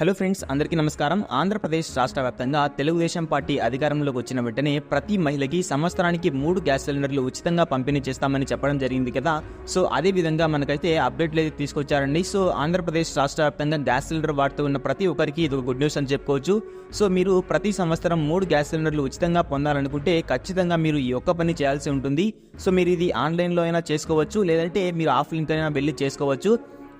Hello friends అందరికీ నమస్కారం. ఆంధ్రప్రదేశ్ రాష్ట్ర వ్యాప్తంగా తెలుగుదేశం పార్టీ అధికారంలోకి వచ్చిన వెంటనే ప్రతి మహిళకి సంవత్సరానికి మూడు గ్యాస్ సిలిండర్లు ఉచితంగా పంపిణీ చేస్తామని చెప్పడం జరిగింది కదా. సో అదే విధంగా మనకైతే అప్డేట్లు అయితే తీసుకొచ్చారండి. సో ఆంధ్రప్రదేశ్ రాష్ట్ర వ్యాప్తంగా గ్యాస్ సిలిండర్ వాడుతూ ఉన్న ప్రతి ఒక్కరికి ఇది ఒక గుడ్ న్యూస్ అని చెప్పుకోవచ్చు. సో మీరు ప్రతి సంవత్సరం మూడు గ్యాస్ సిలిండర్లు ఉచితంగా పొందాలనుకుంటే ఖచ్చితంగా మీరు ఈ ఒక్క పని చేయాల్సి ఉంటుంది. సో మీరు ఇది ఆన్లైన్లో అయినా చేసుకోవచ్చు లేదంటే మీరు ఆఫ్లైన్కి అయినా వెళ్ళి చేసుకోవచ్చు.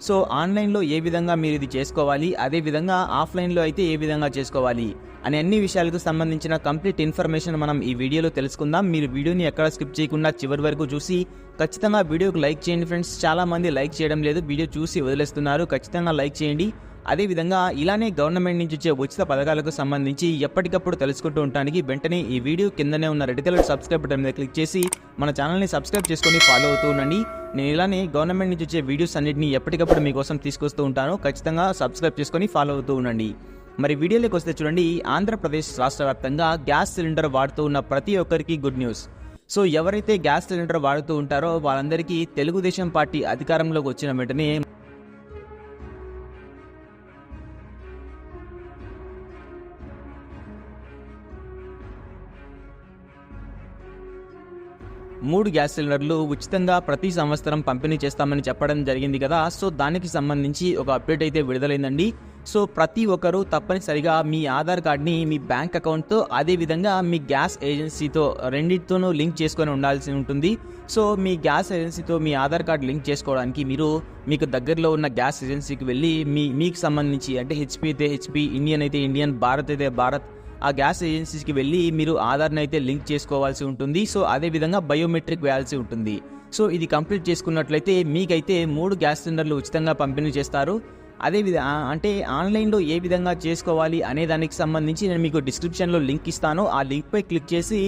సో ఆన్లైన్లో ఏ విధంగా మీరు ఇది చేసుకోవాలి అదే విధంగా ఆఫ్లైన్లో అయితే ఏ విధంగా చేసుకోవాలి అనే అన్ని విషయాలకు సంబంధించిన కంప్లీట్ ఇన్ఫర్మేషన్ మనం ఈ వీడియోలో తెలుసుకుందాం. మీరు వీడియోని ఎక్కడ స్కిప్ చేయకుండా చివరి వరకు చూసి ఖచ్చితంగా వీడియోకి లైక్ చేయండి ఫ్రెండ్స్. చాలామంది లైక్ చేయడం లేదు వీడియో చూసి వదిలేస్తున్నారు. ఖచ్చితంగా లైక్ చేయండి. అదేవిధంగా ఇలానే గవర్నమెంట్ నుంచి వచ్చే ఉచిత పథకాలకు సంబంధించి ఎప్పటికప్పుడు తెలుసుకుంటూ ఉండడానికి వెంటనే ఈ వీడియో కిందనే ఉన్న రెడ్ కలర్ సబ్స్క్రైబ్ బటన్ మీద క్లిక్ చేసి మన ఛానల్ని సబ్స్క్రైబ్ చేసుకొని ఫాలో అవుతూ ఉండండి. నేను ఇలానే గవర్నమెంట్ నుంచి వచ్చే వీడియోస్ అన్నింటినీ ఎప్పటికప్పుడు మీకోసం తీసుకొస్తూ ఉంటాను. ఖచ్చితంగా సబ్స్క్రైబ్ చేసుకొని ఫాలో అవుతూ ఉండండి. మరి వీడియోలోకి వస్తే చూడండి ఆంధ్రప్రదేశ్ రాష్ట్ర వ్యాప్తంగా గ్యాస్ సిలిండర్ వాడుతూ ఉన్న ప్రతి ఒక్కరికి గుడ్ న్యూస్. సో ఎవరైతే గ్యాస్ సిలిండర్ వాడుతూ ఉంటారో వాళ్ళందరికీ తెలుగుదేశం పార్టీ అధికారంలోకి వచ్చిన వెంటనే మూడు గ్యాస్ సిలిండర్లు ఉచితంగా ప్రతి సంవత్సరం పంపిణీ చేస్తామని చెప్పడం జరిగింది కదా. సో దానికి సంబంధించి ఒక అప్డేట్ అయితే విడుదలైందండి. సో ప్రతి ఒక్కరూ తప్పనిసరిగా మీ ఆధార్ కార్డ్ని మీ బ్యాంక్ అకౌంట్తో అదేవిధంగా మీ గ్యాస్ ఏజెన్సీతో రెండింటితోనూ లింక్ చేసుకొని ఉండాల్సి ఉంటుంది. సో మీ గ్యాస్ ఏజెన్సీతో మీ ఆధార్ కార్డ్ లింక్ చేసుకోవడానికి మీరు మీకు దగ్గరలో ఉన్న గ్యాస్ ఏజెన్సీకి వెళ్ళి మీ మీకు సంబంధించి అంటే హెచ్పి అయితే హెచ్పి ఇండియన్ అయితే ఇండియన్ భారత్ అయితే భారత్ ఆ గ్యాస్ ఏజెన్సీస్కి వెళ్ళి మీరు ఆధార్ని అయితే లింక్ చేసుకోవాల్సి ఉంటుంది. సో అదే విధంగా బయోమెట్రిక్ వేయాల్సి ఉంటుంది. సో ఇది కంప్లీట్ చేసుకున్నట్లయితే మీకైతే మూడు గ్యాస్ సిలిండర్లు ఉచితంగా పంపిణీ చేస్తారు. అదే విధ అంటే ఆన్లైన్లో ఏ విధంగా చేసుకోవాలి అనే దానికి సంబంధించి నేను మీకు డిస్క్రిప్షన్లో లింక్ ఇస్తాను. ఆ లింక్పై క్లిక్ చేసి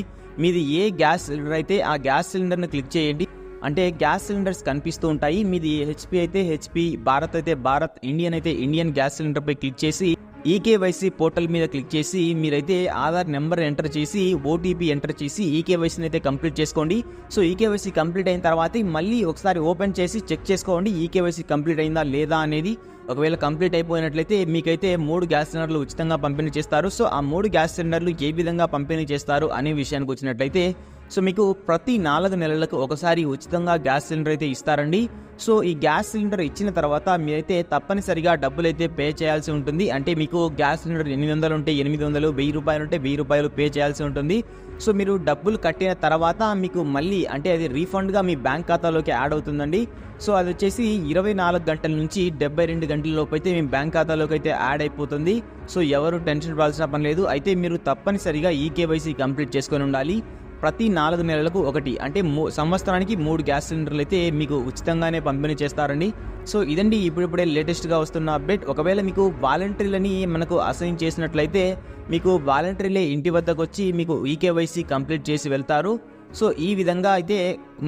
మీది ఏ గ్యాస్ సిలిండర్ అయితే ఆ గ్యాస్ సిలిండర్ని క్లిక్ చేయండి. అంటే గ్యాస్ సిలిండర్స్ కనిపిస్తూ ఉంటాయి. మీది హెచ్పి అయితే హెచ్పి భారత్ అయితే భారత్ ఇండియన్ అయితే ఇండియన్ గ్యాస్ సిలిండర్పై క్లిక్ చేసి ఈకేవైసీ పోర్టల్ మీద క్లిక్ చేసి మీరైతే ఆధార్ నెంబర్ ఎంటర్ చేసి ఓటీపీ ఎంటర్ చేసి ఈకేవైసీని అయితే కంప్లీట్ చేసుకోండి. సో ఈకేవైసీ కంప్లీట్ అయిన తర్వాత మళ్ళీ ఒకసారి ఓపెన్ చేసి చెక్ చేసుకోండి ఈకేవైసీ కంప్లీట్ అయిందా లేదా అనేది. ఒకవేళ కంప్లీట్ అయిపోయినట్లయితే మీకైతే మూడు గ్యాస్ సిలిండర్లు ఉచితంగా పంపిణీ చేస్తారు. సో ఆ మూడు గ్యాస్ సిలిండర్లు ఏ విధంగా పంపిణీ చేస్తారు అనే విషయానికి వచ్చినట్లయితే సో మీకు ప్రతి నాలుగు నెలలకు ఒకసారి ఉచితంగా గ్యాస్ సిలిండర్ అయితే ఇస్తారండి. సో ఈ గ్యాస్ సిలిండర్ ఇచ్చిన తర్వాత మీరైతే తప్పనిసరిగా డబ్బులు అయితే పే చేయాల్సి ఉంటుంది. అంటే మీకు గ్యాస్ సిలిండర్ ఎనిమిది వందలు ఉంటే ఎనిమిది వందలు వెయ్యి రూపాయలు ఉంటే వెయ్యి రూపాయలు పే చేయాల్సి ఉంటుంది. సో మీరు డబ్బులు కట్టిన తర్వాత మీకు మళ్ళీ అంటే అది రీఫండ్గా మీ బ్యాంక్ ఖాతాలోకి యాడ్ అవుతుందండి. సో అది వచ్చేసి ఇరవై నాలుగు గంటల నుంచి డెబ్బై రెండు గంటల లోపు అయితే మీ బ్యాంక్ ఖాతాలోకి అయితే యాడ్ అయిపోతుంది. సో ఎవరు టెన్షన్ పడాల్సిన పని లేదు. అయితే మీరు తప్పనిసరిగా ఈ కేవైసీ కంప్లీట్ చేసుకొని ఉండాలి. ప్రతి నాలుగు నెలలకు ఒకటి అంటే మూ సంవత్సరానికి మూడు గ్యాస్ సిలిండర్లు అయితే మీకు ఉచితంగానే పంపిణీ చేస్తారండి. సో ఇదండి ఇప్పుడిప్పుడే లేటెస్ట్గా వస్తున్న అప్డేట్. ఒకవేళ మీకు వాలంటీర్లని మనకు అసైన్ చేసినట్లయితే మీకు వాలంటీర్లే ఇంటి వద్దకు వచ్చి మీకు ఈకేవైసీ కంప్లీట్ చేసి వెళ్తారు. సో ఈ విధంగా అయితే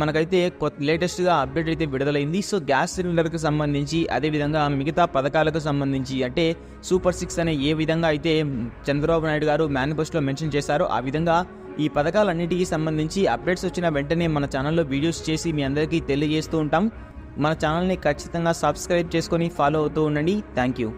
మనకైతే కొత్త లేటెస్ట్గా అప్డేట్ అయితే విడుదలైంది. సో గ్యాస్ సిలిండర్కి సంబంధించి అదేవిధంగా మిగతా పథకాలకు సంబంధించి అంటే సూపర్ సిక్స్ అనే ఏ విధంగా అయితే చంద్రబాబు నాయుడు గారు మేనిఫెస్టోలో మెన్షన్ చేశారో ఆ విధంగా ఈ పథకాలన్నిటికీ సంబంధించి అప్డేట్స్ వచ్చిన వెంటనే మన ఛానల్లో వీడియోస్ చేసి మీ అందరికీ తెలియజేస్తూ ఉంటాం. మన ఛానల్ని ఖచ్చితంగా సబ్స్క్రైబ్ చేసుకొని ఫాలో అవుతూ ఉండండి. Thank you.